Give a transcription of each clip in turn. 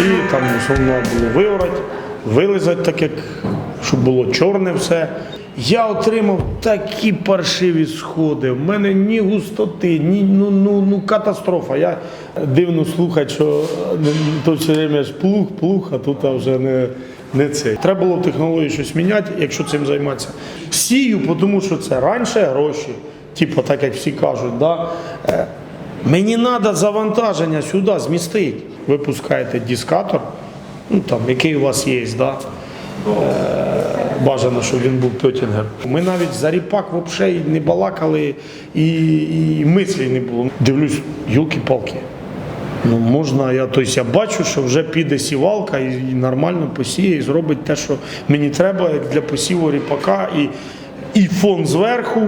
і там основно було виорати, вилизати так, як щоб було чорне все. Я отримав такі паршиві сходи. В мене ні густоти, ні ну, ну, ну катастрофа. Я дивно слухати, що е, то все время ж плуг, а тут вже не, не це. Треба було технологію щось міняти, якщо цим займатися. Сію, тому що це раніше гроші, типу, так як всі кажуть. Да? Е, Мені треба завантаження сюди змістити. Ви пускаєте дискатор, ну там, який у вас є, да? бажано, щоб він був пьотінгер. Ми навіть за ріпак взагалі не балакали і, і мислі не було. Дивлюсь, юлки-палки. Ну можна, я, тобто я бачу, що вже піде сівалка і нормально посіє, і зробить те, що мені треба, як для посіву ріпака, і, і фон зверху,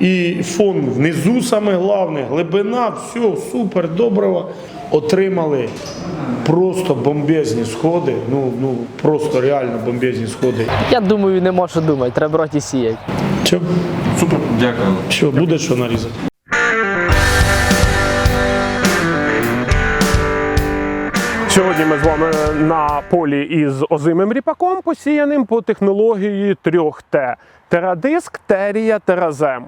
і фон внизу, саме головне, глибина, все, супер, доброго. Отримали просто бомбезні сходи, ну, ну просто реально бомбезні сходи. Я думаю, нема що думати, треба брати і сіяти. Все, Супер, дякую. все, буде що нарізати. Сьогодні ми з вами на полі із озимим ріпаком, посіяним по технології 3Т. Терадиск, терія, теразем.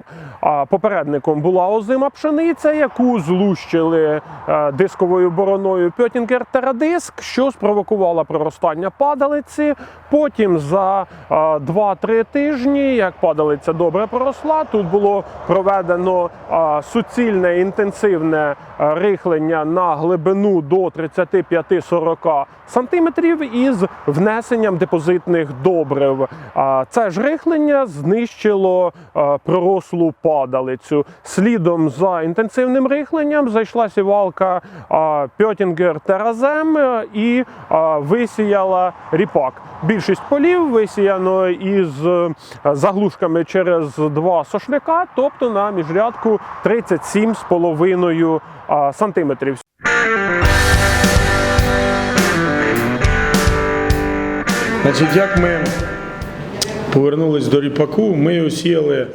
Попередником була озима пшениця, яку злущили е, дисковою бороною Пьотінгер Терадиск, що спровокувало проростання падалиці. Потім за е, 2-3 тижні, як падалиця добре проросла, тут було проведено е, суцільне інтенсивне е, рихлення на глибину до 35-40 сантиметрів із внесенням депозитних добрив. Це ж рихлення знищило пророслу падалицю. Слідом за інтенсивним рихленням зайшла сівалка Пьотінгер Теразем і висіяла ріпак. Більшість полів висіяно із е, заглушками через два сошляка, тобто на міжрядку 37,5 е, сантиметрів. Значить, як ми повернулись до ріпаку, ми його сіяли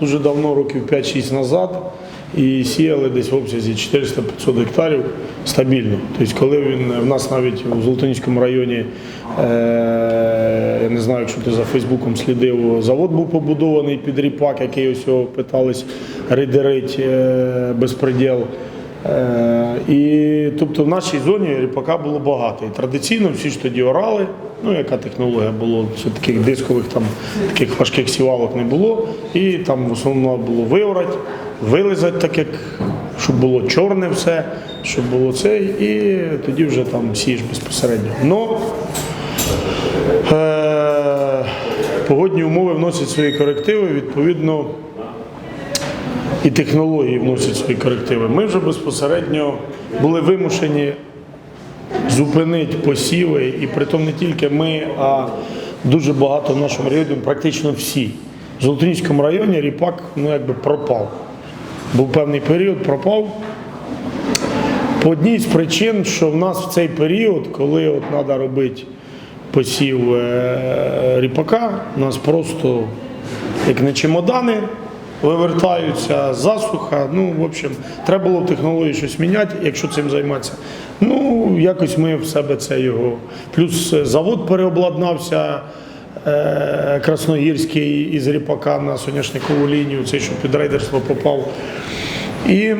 дуже давно, років 5-6 назад, і сіяли десь в обсязі 400-500 гектарів стабільно. Тобто, коли він в нас навіть у Золотоніському районі, е, я не знаю, якщо ти за Фейсбуком слідив, завод був побудований під ріпак, який ось його питались рейдерить е, безпреділ. Е, І тобто в нашій зоні ріпака було багато. І традиційно всі ж тоді орали. Ну, яка технологія було, що таких дискових там таких важких сівалок не було. І там в основному було виорати, вилизати, так як щоб було чорне все, щоб було це, і тоді вже там сієш безпосередньо. Но е, погодні умови вносять свої корективи, відповідно і технології вносять свої корективи. Ми вже безпосередньо були вимушені зупинити посіви, і притом не тільки ми, а дуже багато в нашому районі, практично всі. В Золотоніському районі ріпак ну, якби пропав. Був певний період, пропав. По одній з причин, що в нас в цей період, коли от треба робити посів е, ріпака, у нас просто як не чемодани вивертаються, засуха. Ну, в общем, треба було в технології щось міняти, якщо цим займатися. Ну, якось ми в себе це його. Плюс е, завод переобладнався. е, Красногірський із ріпака на соняшникову лінію, цей, що під рейдерство попав. І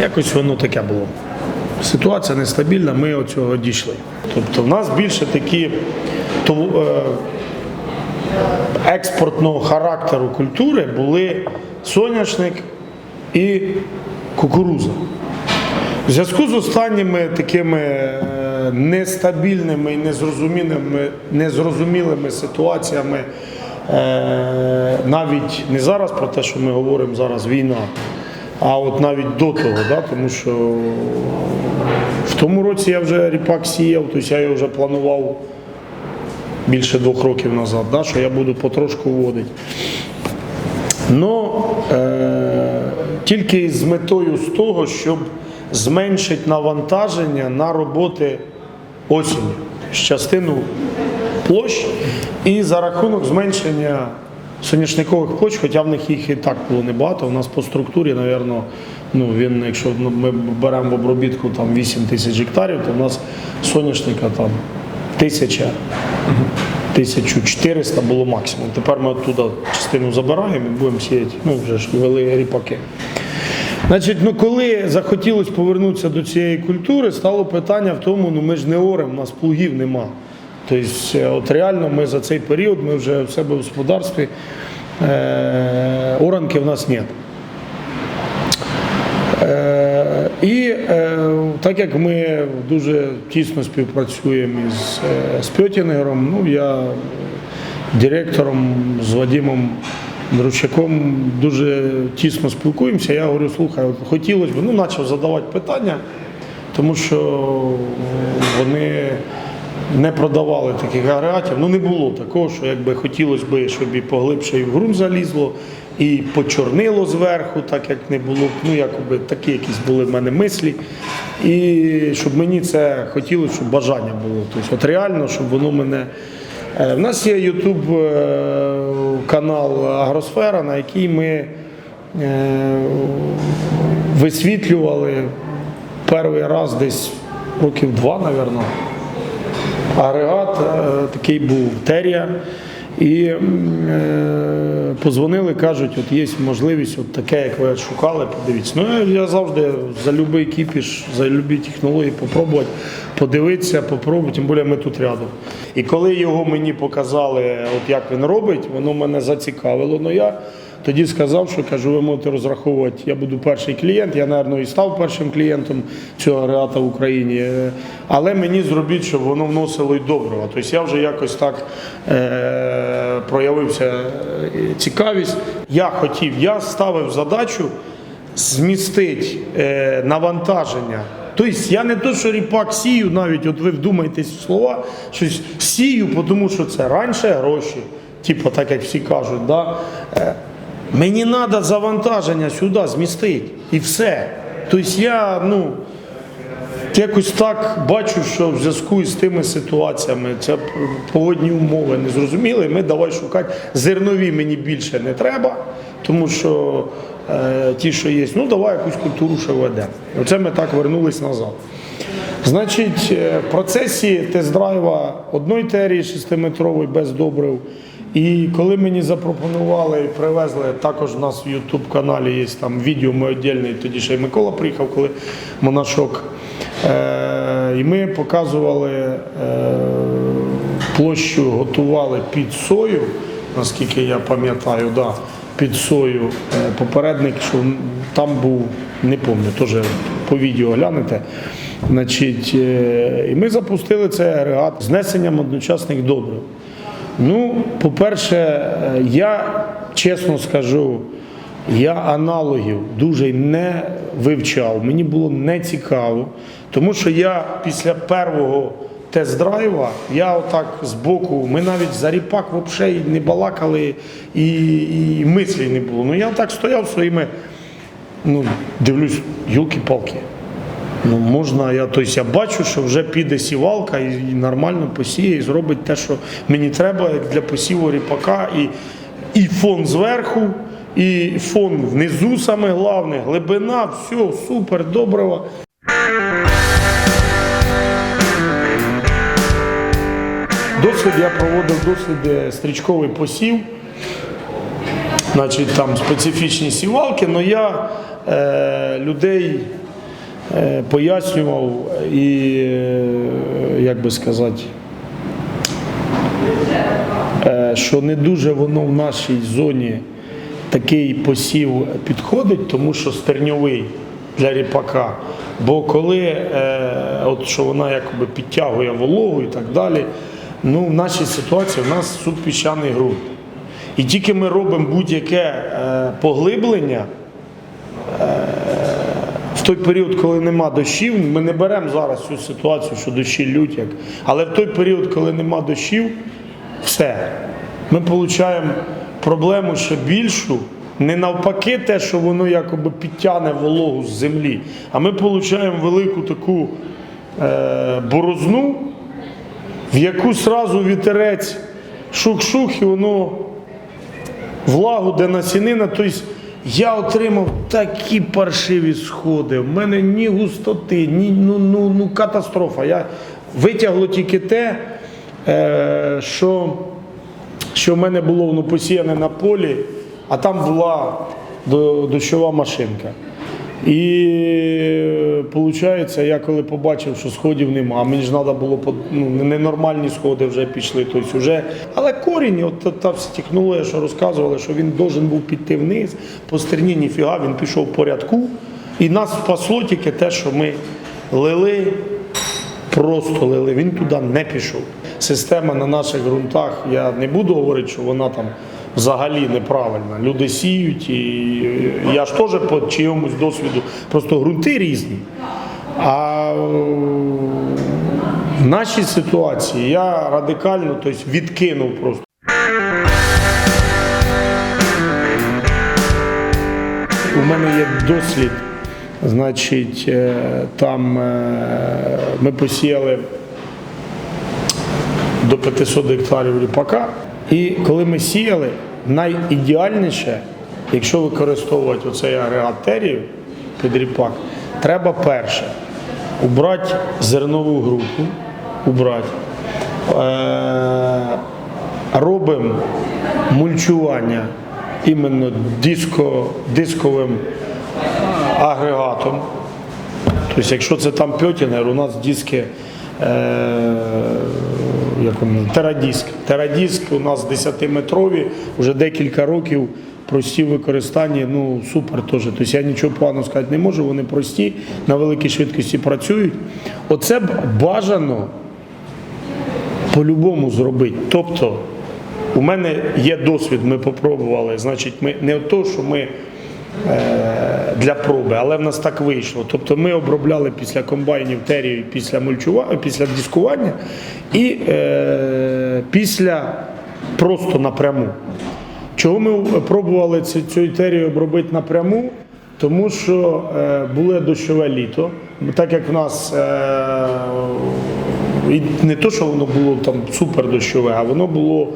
якось воно таке було. Ситуація нестабільна, ми від цього дійшли. Тобто в нас більше такі е, експортного характеру культури були соняшник і кукуруза. В зв'язку з останніми такими е, нестабільними і незрозумілими, незрозумілими ситуаціями, е, навіть не зараз про те, що ми говоримо зараз війна, а от навіть до того, да, тому що в тому році я вже ріпак сіяв, тобто я його вже планував більше двох років назад, да, що я буду потрошку вводити. Ну, е, тільки з метою з того, щоб зменшити навантаження на роботи осінню з частину площ і за рахунок зменшення соняшникових площ, хоча в них їх і так було небагато. У нас по структурі, мабуть, Ну, він, якщо ми беремо в обробітку там 8 тисяч гектарів, то в нас соняшника там тисяча, 1400 було максимум. Тепер ми оттуда частину забираємо і будемо сіяти, ну вже ж вели ріпаки. Значить, ну коли захотілося повернутися до цієї культури, стало питання в тому, ну ми ж не орем, у нас плугів нема. Тобто, е, от реально ми за цей період, ми вже в себе в господарстві, е, оранки в нас немає. Е, І е, так як ми дуже тісно співпрацюємо із е, Спьотінгером, ну я директором з Вадимом Дручаком дуже тісно спілкуємося. Я говорю, слухай, хотілося б, ну почав задавати питання, тому що вони не продавали таких агрегатів. Ну не було такого, що якби хотілося б, щоб і поглибше і в ґрунт залізло, і почорнило зверху, так як не було. Ну якоби такі якісь були в мене мислі. І щоб мені це хотілося, щоб бажання було. Тобто, от реально, щоб воно мене. Е, В нас є YouTube е, канал Агросфера, на який ми е, висвітлювали перший раз десь років два, мабуть. Агрегат е, такий був Терія. І е, позвонили, кажуть, от є можливість, от таке, як ви шукали, подивіться. Ну, я- завжди за будь-який кіпіш, за будь-які технології попробувати, подивитися, попробувати, тим більше ми тут рядом. І коли його мені показали, от як він робить, воно мене зацікавило. Ну я тоді сказав, що кажу, ви можете розраховувати, я буду перший клієнт, я, мабуть, і став першим клієнтом цього агрегата в Україні. Е, Але мені зробіть, щоб воно вносило й доброго. Тобто я вже якось так е, проявився е, цікавість. Я хотів, я ставив задачу змістити е, навантаження. Тобто я не то, що ріпак сію, навіть от ви вдумайтесь в слова, щось сію, тому що це раніше гроші, типу, так як всі кажуть. Да? Мені треба завантаження сюди змістити і все. Тобто я, ну, якось так бачу, що в зв'язку з тими ситуаціями це погодні умови не зрозуміли. Ми давай шукати зернові мені більше не треба, тому що е, ті, що є, ну давай якусь культуру ще ведемо. Оце ми так вернулись назад. Значить, е, в процесі тест-драйва одної терії 6-метрової без добрив. І коли мені запропонували і привезли, також у нас в YouTube каналі є там відео ми віддільне, тоді ще й Микола приїхав, коли монашок. Е, і ми показували е, площу, готували під сою, наскільки я пам'ятаю, да, під сою. Е, попередник, що там був, не пам'ятаю, теж по відео глянете. Значить, е, і ми запустили цей агрегат знесенням одночасних добрив. Ну, по-перше, я чесно скажу, я аналогів дуже не вивчав. Мені було не цікаво, тому що я після першого тест-драйва, я отак збоку, ми навіть за ріпак взагалі не балакали і, і мислі не було. Ну я так стояв своїми, ну, дивлюсь, юлки-палки. Ну, можна, я, тобто я бачу, що вже піде сівалка і, нормально посіє, і зробить те, що мені треба для посіву ріпака. І, і фон зверху, і фон внизу, саме головне, глибина, все, супер, доброго. Досвід я проводив досліди стрічковий посів. Значить, там специфічні сівалки, але я е, людей е, пояснював і, е, як би сказати, е, що не дуже воно в нашій зоні такий посів підходить, тому що стерньовий для ріпака. Бо коли е, от що вона якоби підтягує вологу і так далі, ну в нашій ситуації в нас субпіщаний ґрунт. І тільки ми робимо будь-яке е, поглиблення, той період, коли нема дощів, ми не беремо зараз цю ситуацію, що дощі лють, як. але в той період, коли нема дощів, все. Ми отримуємо проблему ще більшу. Не навпаки, те, що воно якоби підтягне вологу з землі, а ми отримуємо велику таку е, борозну, в яку сразу вітерець шух-шух, і воно влагу, де насінина. Тобто Я отримав такі паршиві сходи. В мене ні густоти, ні ну, ну, ну катастрофа. Я витягло тільки те, е, що, що в мене було воно посіяне на полі, а там була дощова машинка. І виходить, я коли побачив, що сходів нема, мені ж треба було ну, ненормальні сходи вже пішли. Тобто вже... Але корінь, от та, вся технологія, що розказували, що він должен був піти вниз, по стерні ніфіга, він пішов по рядку. І нас спасло тільки те, що ми лили, просто лили. Він туди не пішов. Система на наших ґрунтах, я не буду говорити, що вона там взагалі неправильна. Люди сіють, і я ж теж по чиємусь досвіду, просто ґрунти різні. А в нашій ситуації я радикально тобто, відкинув просто. У мене є дослід, значить, е, там е, ми посіяли до 500 гектарів ріпака. І коли ми сіяли, найідеальніше, якщо використовувати оцей агрегат терію під ріпак, треба перше убрати зернову групу, убрати. Е- робимо мульчування іменно диско, дисковим агрегатом. Тобто, якщо це там пьотінер, у нас диски е, як вони, терадиск. Терадиск у нас 10-метрові, вже декілька років прості в використанні, ну супер теж. Тобто я нічого поганого сказати не можу, вони прості, на великій швидкості працюють. Оце б бажано по-любому зробити. Тобто, у мене є досвід, ми попробували. Значить, ми не то, що ми для проби, але в нас так вийшло. Тобто ми обробляли після комбайнів терію, після мульчування, після дискування і е, після просто напряму. Чого ми пробували цю, цю терію обробити напряму? Тому що е, було дощове літо, так як в нас е, не то, що воно було там супер дощове, а воно було е,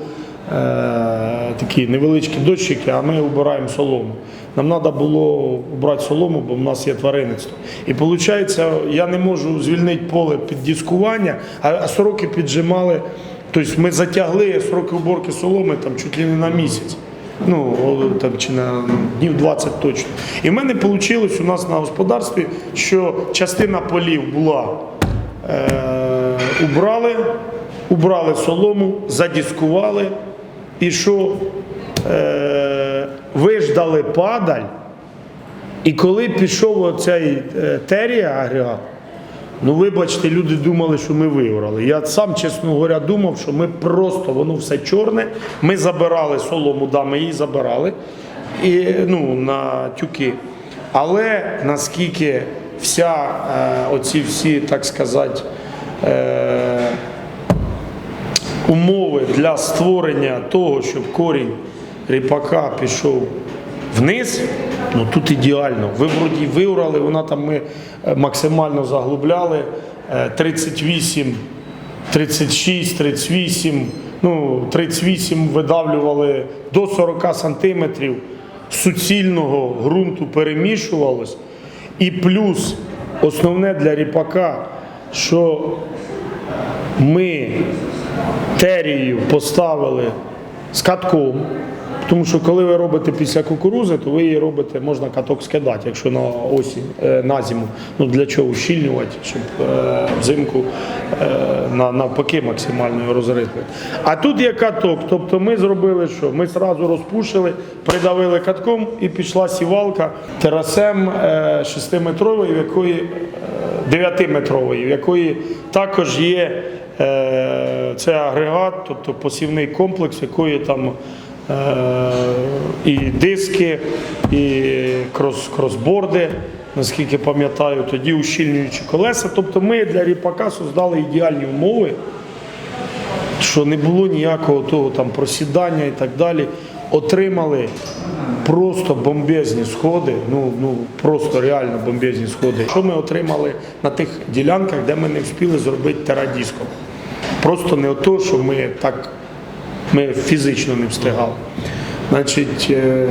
такі невеличкі дощики, а ми обираємо солому. Нам треба було обрати солому, бо в нас є тваринництво. І виходить, я не можу звільнити поле під дискування, а, сороки піджимали. Тобто ми затягли сроки уборки соломи там чуть ли не на місяць. Ну, там, чи на ну, днів 20 точно. І в мене вийшло у нас на господарстві, що частина полів була е, убрали, убрали солому, задіскували і що е, виждали падаль. І коли пішов оцей е, терія агрегат, ну вибачте, люди думали, що ми виграли. Я сам, чесно говоря, думав, що ми просто воно все чорне. Ми забирали солому, да, ми її забирали і, ну, на тюки. Але наскільки вся е, оці всі, так сказати, е, умови для створення того, щоб корінь ріпака пішов вниз, ну тут ідеально. Ви вроді виурали, вона там ми е, максимально заглубляли е, 38, 36, 38, ну 38 видавлювали до 40 сантиметрів суцільного ґрунту перемішувалось. І плюс основне для ріпака, що ми терію поставили з катком. Тому що коли ви робите після кукурузи, то ви її робите, можна каток скидати, якщо на осінь, е, на зиму. Ну для чого ущільнювати, щоб е, взимку е, на, навпаки максимально його розрихлити. А тут є каток. Тобто ми зробили що? Ми одразу розпушили, придавили катком і пішла сівалка терасем е, 6-метрової, в якої е, 9-метрової, в якої також є це агрегат, тобто посівний комплекс, якої там і диски, і крос, кросборди, наскільки пам'ятаю, тоді ущільнюючі колеса. Тобто ми для ріпака создали ідеальні умови, що не було ніякого того там просідання і так далі. Отримали просто бомбезні сходи, ну, ну просто реально бомбезні сходи. Що ми отримали на тих ділянках, де ми не встигли зробити терадіском? Просто не то, що ми так ми фізично не встигали. Значить, е,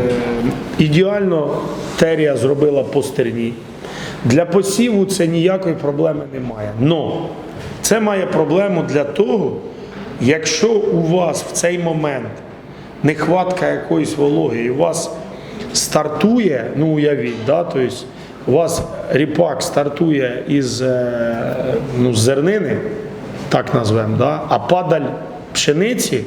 ідеально терія зробила по стерні. Для посіву це ніякої проблеми немає. Но це має проблему для того, якщо у вас в цей момент нехватка якоїсь вологи, і у вас стартує, ну уявіть, да, тобто у вас ріпак стартує із е, ну, зернини, так назвемо, да, а падаль пшениці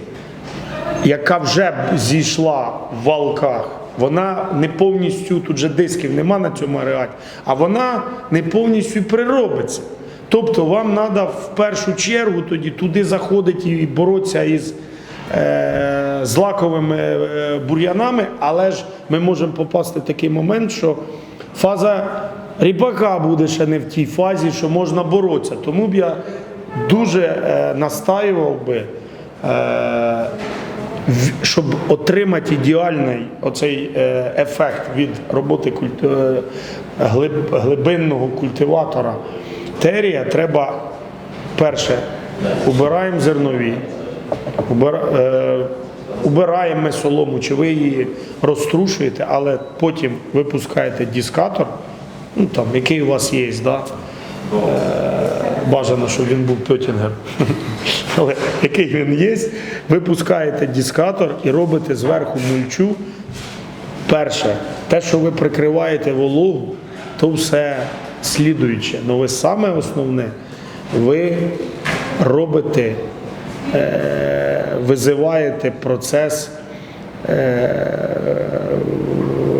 яка вже зійшла в валках, вона не повністю, тут же дисків нема на цьому агрегаті, а вона не повністю приробиться. Тобто вам треба в першу чергу тоді туди заходити і боротися із е, злаковими е, бур'янами, але ж ми можемо попасти в такий момент, що фаза ріпака буде ще не в тій фазі, що можна боротися. Тому б я дуже е, настаював би. Е, щоб отримати ідеальний оцей е, ефект від роботи е, глиб- глибинного культиватора терія, треба перше, убираємо зернові, е, убираємо солому, чи ви її розтрушуєте, але потім випускаєте дискатор, ну там, який у вас є, да? бажано, щоб він був пьотінгер. Але який він є, ви пускаєте дискатор і робите зверху мульчу. Перше, те, що ви прикриваєте вологу, то все слідуюче. Ну ви саме основне, ви робите, е, визиваєте процес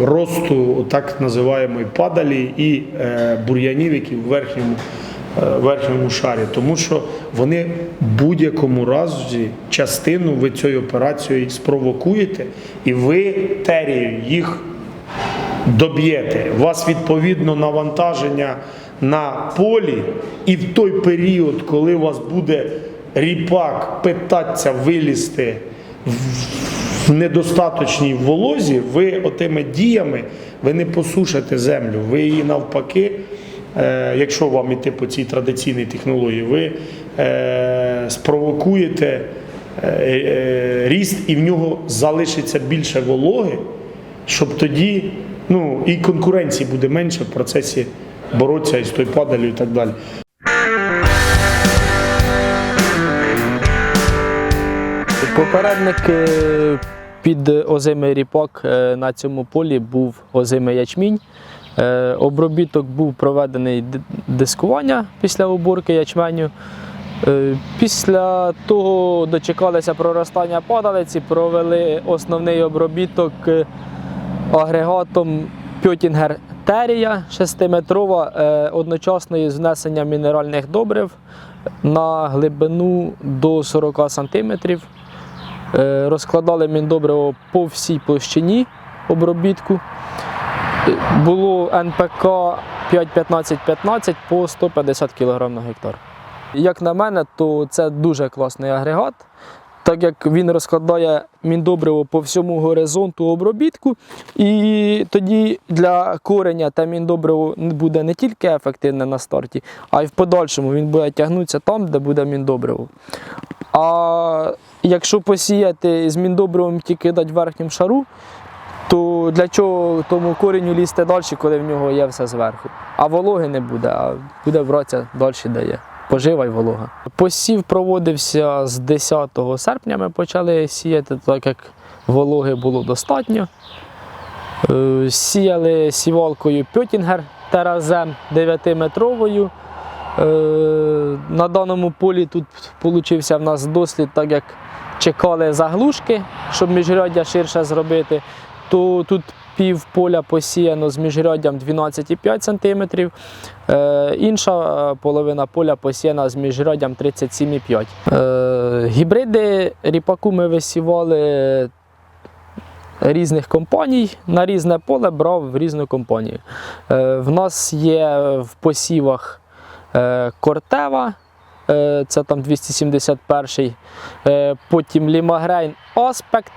росту так називаємої падалі і е, бур'янів, які в верхньому, е, верхньому шарі. Тому що вони в будь-якому разі частину ви цією операцією спровокуєте, і ви терією їх доб'єте. У вас відповідно навантаження на полі, і в той період, коли у вас буде ріпак питатися вилізти в недостаточній волозі, ви отими діями ви не посушите землю. Ви її навпаки, е, якщо вам іти по цій традиційній технології, ви е, спровокуєте е, е, ріст і в нього залишиться більше вологи, щоб тоді ну, і конкуренції буде менше в процесі боротися із той падалю і так далі. Попередник е, під озимий ріпак е, на цьому полі був озимий ячмінь. Е, Обробіток був проведений дискування після уборки ячменю. Е, Після того дочекалися проростання падалиці, провели основний обробіток е, агрегатом Пьотінгер Терія 6-метрова е, одночасно із внесенням мінеральних добрив на глибину до 40 см. Розкладали міндобриво по всій площині обробітку. Було НПК 5-15-15 по 150 кг на гектар. Як на мене, то це дуже класний агрегат, так як він розкладає міндобриво по всьому горизонту обробітку, і тоді для кореня те міндобриво буде не тільки ефективне на старті, а й в подальшому він буде тягнутися там, де буде міндобриво. А якщо посіяти з міндобривом тільки дати в верхньому шару, то для чого тому кореню лізти далі, коли в нього є все зверху? А вологи не буде, а буде братися далі дає. Пожива й волога. Посів проводився з 10 серпня. Ми почали сіяти, так як вологи було достатньо. Е, Сіяли сівалкою Пьотінгер Теразем 9-метровою. Е, На даному полі тут получився в нас дослід, так як чекали заглушки, щоб міжряддя ширше зробити, то тут пів поля посіяно з міжряддям 12,5 см, е, інша е, половина поля посіяна з міжряддям 37,5 Е, Гібриди ріпаку ми висівали різних компаній. На різне поле брав в різну компанію. Е, В нас є в посівах е, Кортева, е, це там 271 е, потім Лімагрейн Аспект,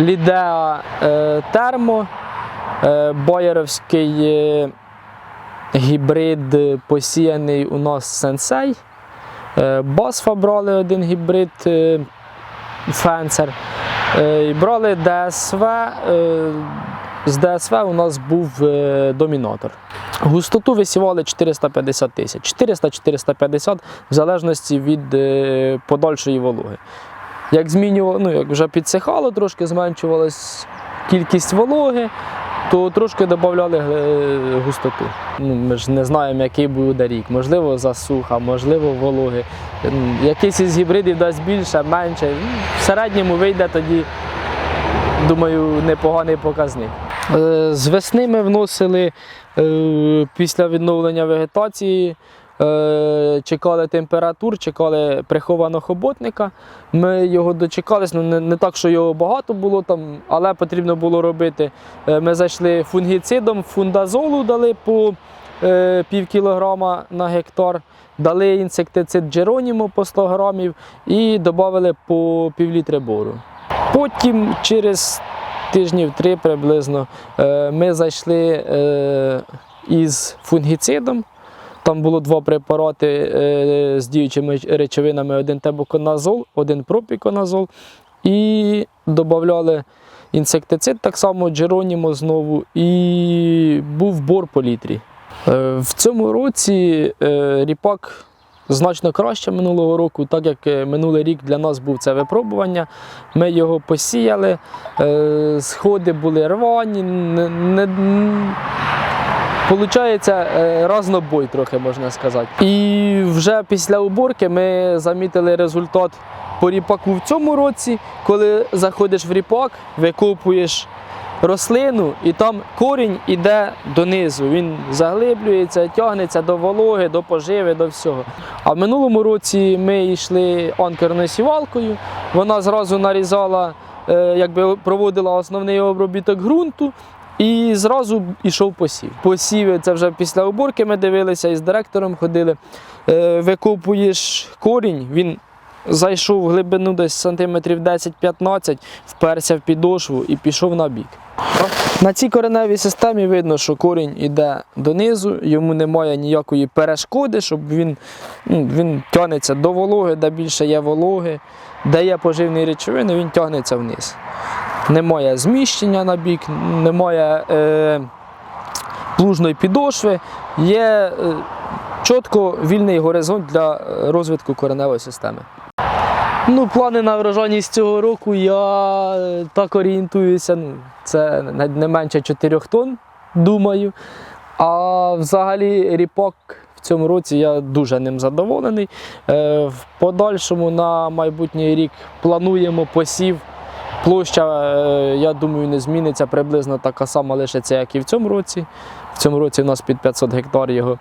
Лідеа е, Термо, е, Боєровський е, гібрид посіяний у нас Сенсей. Басфа брали один гібрид Фенсер. І брали ДСВ. З ДСВ у нас був домінатор. Густоту висівали 450 тисяч, 400-450 в залежності від подальшої вологи. Як змінювало, ну як вже підсихало, трошки зменшувалась кількість вологи, то трошки додавали е, густоту. Ну, ми ж не знаємо, який буде рік. Можливо, засуха, можливо, вологи. Якийсь із гібридів дасть більше, менше. В середньому вийде тоді, думаю, непоганий показник. Е, З весни ми вносили е, після відновлення вегетації. Е, Чекали температур, чекали прихованого хоботника. Ми його дочекались. Ну не, не так, що його багато було там, але потрібно було робити. Е, Ми зайшли фунгіцидом, фундазолу дали по е, пів кілограма на гектар, дали інсектицид Джеронімо по 100 грамів і додали по пів літри бору. Потім через тижнів три приблизно ми зайшли із фунгіцидом. Там було два препарати е, з діючими речовинами: один тебуконазол, один пропіконазол. І додавали інсектицид, так само Джеронімо знову, і був бор по літрі. Е, В цьому році е, ріпак значно краще минулого року, так як минулий рік для нас був це випробування. Ми його посіяли, сходи були рвані. Не, Получається е, разнобой, трохи можна сказати. І вже після уборки ми замітили результат по ріпаку в цьому році, коли заходиш в ріпак, викопуєш рослину, і там корінь іде донизу. Він заглиблюється, тягнеться до вологи, до поживи, до всього. А в минулому році ми йшли анкерною сівалкою, вона зразу нарізала, е, якби проводила основний обробіток ґрунту. І зразу йшов посів. Посів це вже після уборки ми дивилися і з директором ходили. Е, викопуєш корінь, він зайшов в глибину десь сантиметрів 10-15, вперся в підошву і пішов на бік. На цій кореневій системі видно, що корінь іде донизу, йому немає ніякої перешкоди, щоб він, ну, він тягнеться до вологи, де більше є вологи, де є поживні речовини, він тягнеться вниз. Немає зміщення на бік, немає е, плужної підошви, є е, чітко вільний горизонт для е, розвитку кореневої системи. Ну, плани на врожайність цього року я е, так орієнтуюся. Ну, це не менше 4 тонн, думаю. А взагалі ріпак в цьому році я дуже ним задоволений. В подальшому на майбутній рік плануємо посів. Площа, е, я думаю, не зміниться приблизно така сама лишиться, як і в цьому році. В цьому році у нас під 500 гектар його.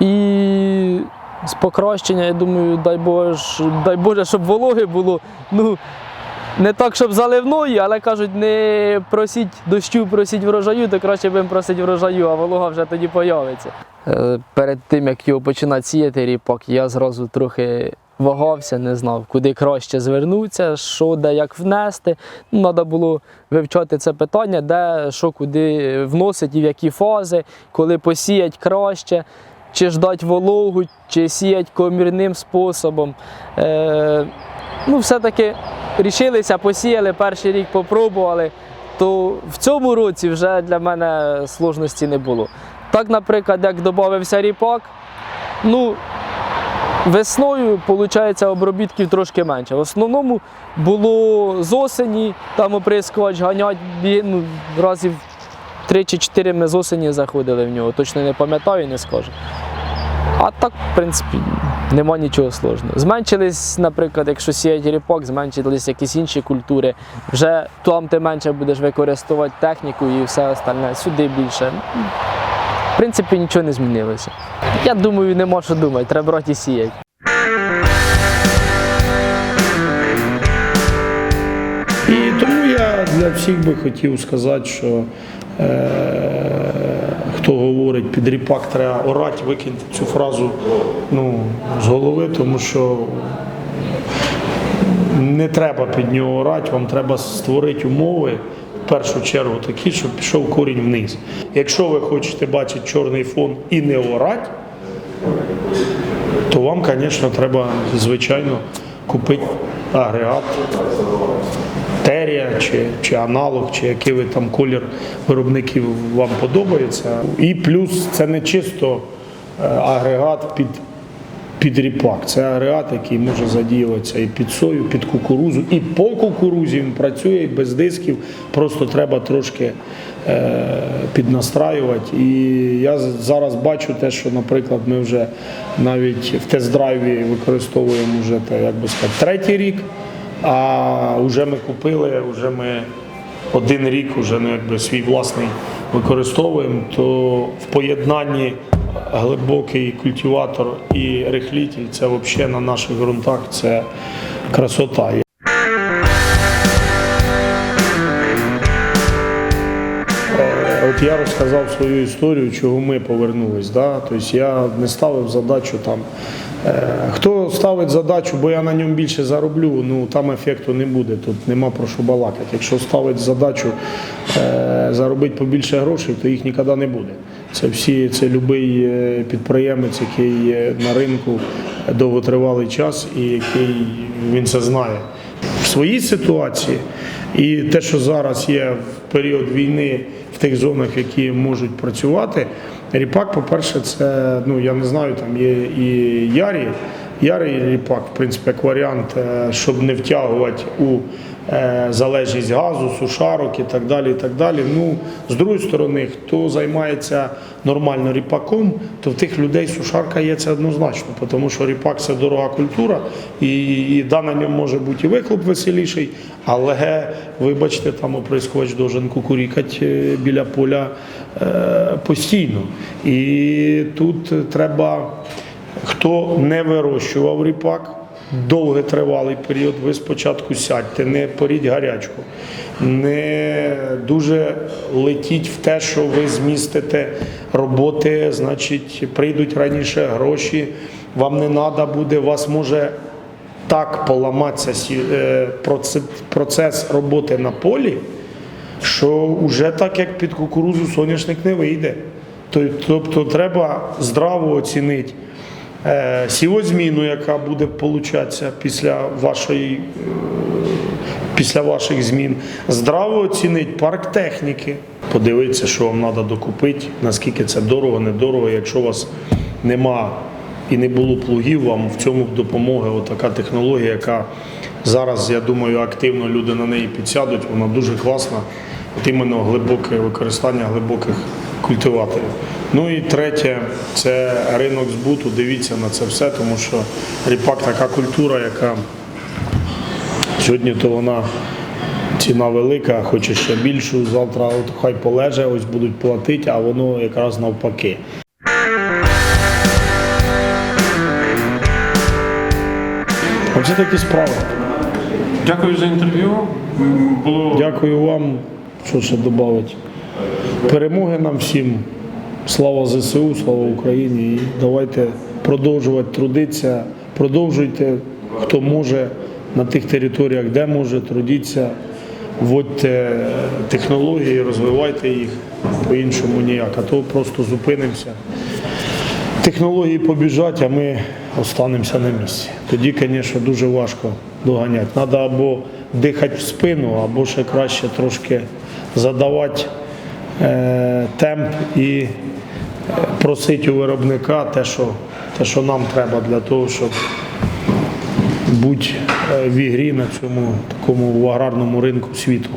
І з покращення, я думаю, дай Боже, дай Боже, щоб вологи було. Ну, не так, щоб заливної, але кажуть, не просіть дощу, просіть врожаю, то краще будемо просити врожаю, а волога вже тоді появиться. Е, Перед тим, як його починати сіяти ріпак, я зразу трохи вагався, не знав, куди краще звернутися, що де як внести. Ну, Треба було вивчати це питання, де що куди вносить і в які фази, коли посіять краще, чи ждать вологу, чи сіять комірним способом. Е, ну, все-таки рішилися, посіяли, перший рік попробували, то в цьому році вже для мене сложності не було. Так, наприклад, як додався ріпак, ну, Весною, виходить, обробітків трошки менше. В основному було з осені, там оприскувач ганять, ну, разів 3 чи 4 ми з осені заходили в нього, точно не пам'ятаю, не скажу. А так, в принципі, нема нічого сложного. Зменшились, наприклад, якщо сіять ріпак, зменшились якісь інші культури. Вже там ти менше будеш використовувати техніку і все остальне, сюди більше. В принципі, нічого не змінилося. Я думаю, нема що думати, треба брати сіяти. І тому я для всіх би хотів сказати, що е, хто говорить під ріпак треба орати, викиньте цю фразу ну, з голови, тому що не треба під нього орати, вам треба створити умови. В першу чергу такі, щоб пішов корінь вниз. Якщо ви хочете бачити чорний фон і не орати, то вам, звісно, треба, звичайно, купити агрегат Терія чи, чи аналог, чи який ви там колір виробників вам подобається. І плюс це не чисто е, агрегат під, під ріпак. Це агрегат, який може задіюватися і під сою, під кукурузу, і по кукурузі він працює і без дисків. Просто треба трошки е, піднастраювати. І я зараз бачу те, що, наприклад, ми вже навіть в тест-драйві використовуємо вже як би сказати, третій рік. А вже ми купили, вже ми один рік вже ну, якби свій власний використовуємо, то в поєднанні глибокий культиватор і рихлітель це взагалі на наших ґрунтах це красота. Е, От я розказав свою історію, чого ми повернулись. Да? Тобто я не ставив задачу там. е, Хто ставить задачу, бо я на ньому більше зароблю, ну там ефекту не буде, тут нема про що балакати. Якщо ставить задачу е, заробити побільше грошей, то їх ніколи не буде. Це всі, це будь-який е, підприємець, який на ринку довготривалий час і який він це знає. В своїй ситуації і те, що зараз є в період війни в тих зонах, які можуть працювати. Ріпак, по-перше, це ну я не знаю, там є і ярі, ярий ріпак, в принципі, як варіант, е, щоб не втягувати у залежність газу, сушарок і так далі. І так далі. Ну, з другої сторони, хто займається нормально ріпаком, то в тих людей сушарка є це однозначно, тому що ріпак це дорога культура, і, і да, на ньому може бути і вихлоп веселіший, але вибачте, там оприскувач должен кукурікати е, біля поля е, постійно. І тут треба, хто не вирощував ріпак, довгий тривалий період, ви спочатку сядьте, не поріть гарячку, не дуже летіть в те, що ви змістите роботи, значить, прийдуть раніше гроші, вам не треба буде, вас може так поламатися е, проце- процес роботи на полі, що вже так, як під кукурузу соняшник не вийде. Тобто треба здраво оцінити е, сівозміну, яка буде получатися після вашої е, після ваших змін, здраво оцінити парк техніки, подивитися, що вам треба докупити, наскільки це дорого, недорого. Якщо у вас нема і не було плугів, вам в цьому допоможе отака технологія, яка зараз, я думаю, активно люди на неї підсядуть. Вона дуже класна. От іменно глибоке використання глибоких культиваторів. Ну і третє це ринок збуту. Дивіться на це все, тому що ріпак така культура, яка Сьогодні то вона ціна велика, хоче ще більшу. Завтра от хай полеже, ось будуть платити, а воно якраз навпаки. Оце такі справи. Дякую за інтерв'ю. Було Дякую вам, що ще додати. Перемоги нам всім. Слава ЗСУ, слава Україні. І давайте продовжувати трудитися. Продовжуйте, хто може на тих територіях, де може, трудіться, вводьте технології, розвивайте їх по-іншому ніяк, а то просто зупинимося. Технології побіжать, а ми останемося на місці. Тоді, звісно, дуже важко доганяти. Треба або дихати в спину, або ще краще трошки задавати темп і просить просити у виробника те, що, те, що нам треба для того, щоб бути е, в ігрі на цьому такому аграрному ринку світу.